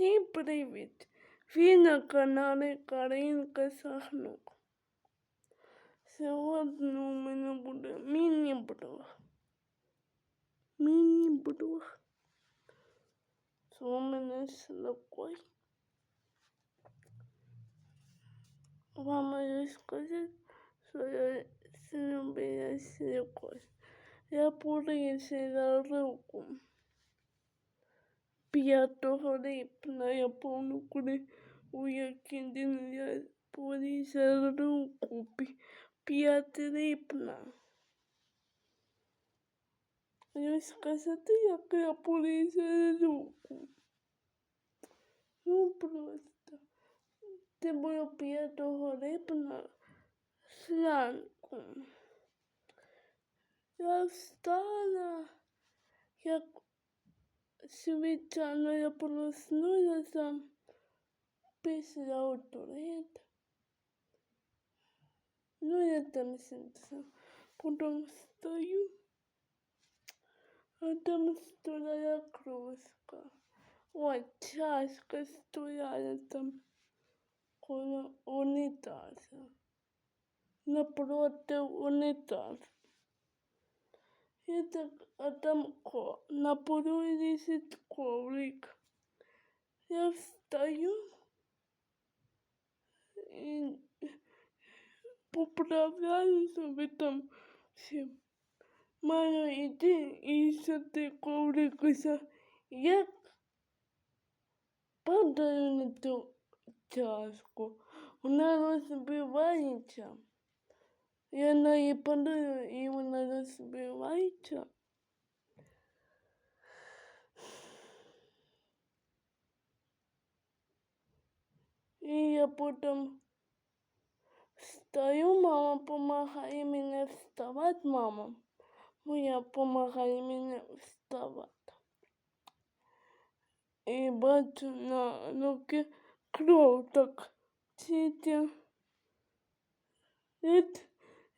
Всім привіт! Ви на каналі Каринка Сахнук. Сьогодні у мене буде міні-блог. Міні-блог. Це у мене такой. Вам розказати, що я зробила силикой. Я порізала руку. 5 липня я помню, коли у я порізала руку. 5 липня. Розказати, як я порізала руку. Ну просто. Це було 5 липня зранку. Я встала, як звичайно я проснулася після туалет. Ну, я там сидела. Потім стою, а там стояла кружка. Ой, чашка стояла там коло унітаза. Напроти унітаза. І так, а там ко, на полу лежит коврик. Я встаю и поправляю себе там все. Маю іди і сяти коврикуся. Я падаю на ту чашку. Вона розбивається. Я на її падаю, і вона розбивається. І я потім встаю, мама допомагає мені вставати, мама. Моя допомагає мені вставати. І бачу на руки кров так сидя.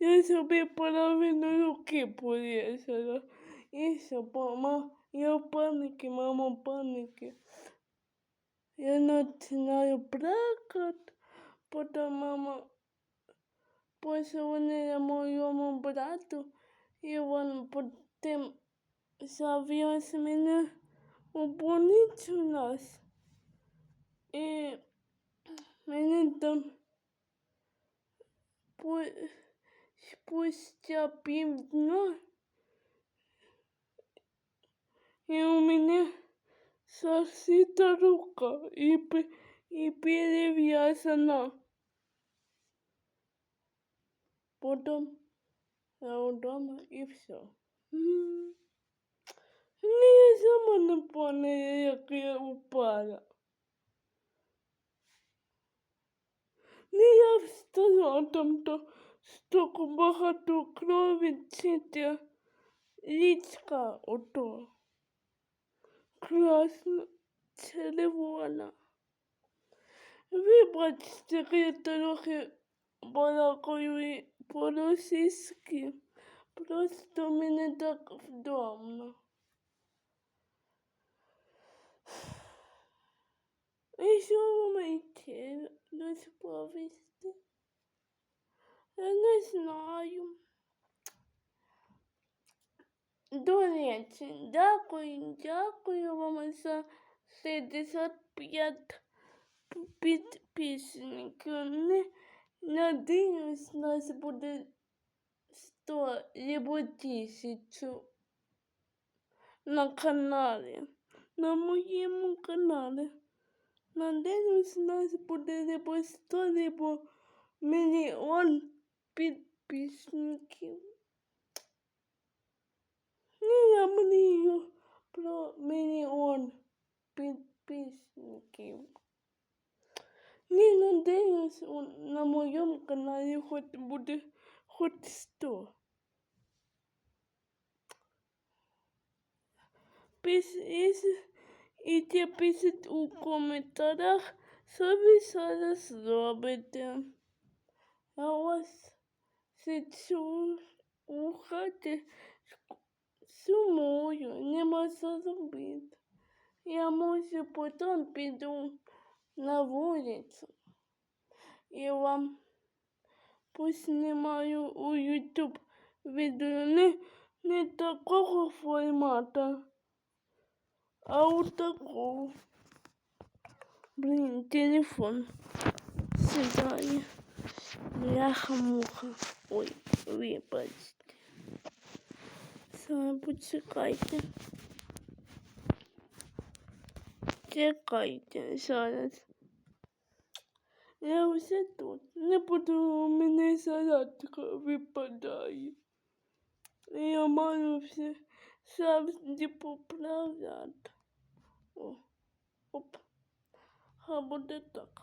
recebi para vender o que por isso? Isso, mamãe, eu pânico, mamãe, pânico. Eu não tinha placa, porque mamãe, pois eu não morro meu braço, eu não posso saber as meninas, o bonito nós. E, menino, pois... спустя півдня и у меня сосита рука и, и перевязана. Потом я дома и все. Не сама не поняла, як я упала. Не я встала там то столько багато крові ця річка ото. Красна, червона. Вибачте, я трохи балакаю по-російськи. Просто мені так вдома. І що вам йти розповісти? Я не знаю. До речі, дякую, дякую вам за 65 підписників. Не надіюсь, нас буде 100 або 1000 на каналі, на моєму каналі. Надіюсь, нас буде або 100, або мільйон підписників. Ні, я мрію про мільйон підписників. Не надіюсь, на моєму каналі хоч буде хоч 100. Пишіть, пишіть у коментарях, що ви зараз робите. А ось сиджу у хаті сумую, нема що робити. Я може потім піду на вулицю і вам поснімаю у YouTube відео не, не такого формату, а у такого. Блін, телефон сідає. Бляха-муха. Ой, вибачте. Саме почекайте. Чекайте зараз. Я вже тут. Не буду у мене зарядка випадає. Я маю все завжди поправляти. О, оп. А буде так.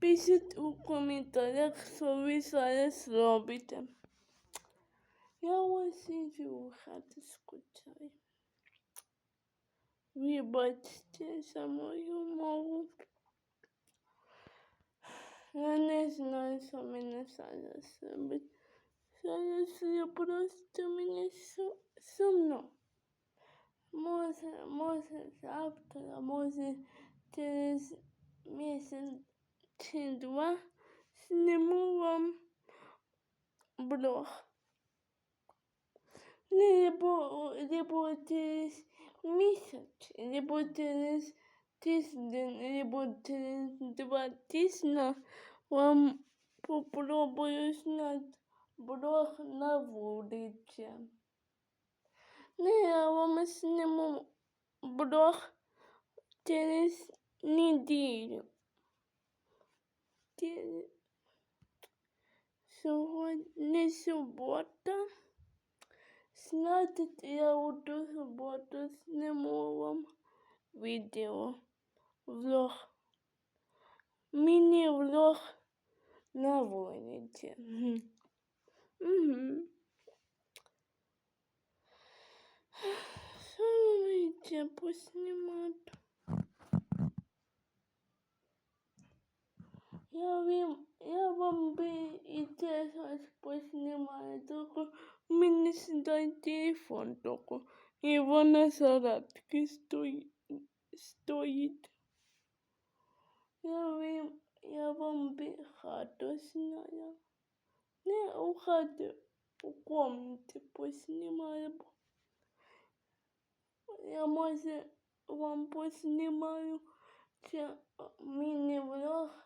Пишіть у коментарях, що ви зараз робите. Я ось сиджу у хаті скучаю. Вибачте за мою мову. Я не знаю, що мене зараз робить. Зараз я просто мені су- сумно. Може, може завтра, може через місяць чи два сниму вам блог. Либо, либо через місяць, либо через тиждень, либо через два тижні вам попробую зняти блог на вулиці. Не, я вам сниму блог через неділю. Ті- Сьогодні субота. Значить, я у ту суботу сниму вам відео. Влог. Міні-влог на вулиці. Угу. Що вам ще телефон тільки, і вона зарядки стоїть. стоїть. Я вам, я вам би хату сняла. Не у хаті, у комнаті поснімаю. бо Я може вам поснімаю це міні-влог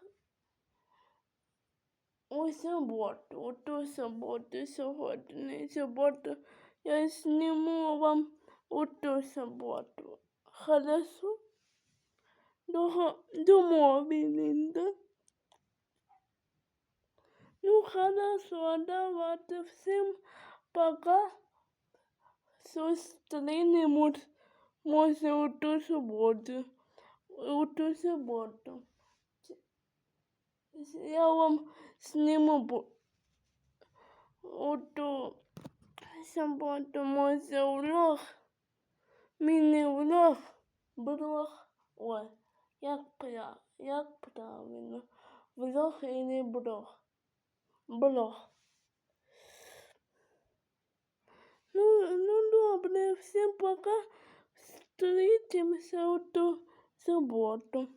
у суботу, у ту суботу, сьогодні суботу. Я сниму вам у ту суботу. Хорошо? Дого- Домовились, да? Ну, хорошо, давайте всім пока. Зустрінемось, може, у ту суботу. У ту суботу. Я вам сниму у ту суботу, може, влог. Міні-влог. Блог. Ой, як, пра- як правильно? Влог или блог? Блог. Ну, ну добре, всім пока. Зустрітимося у ту суботу.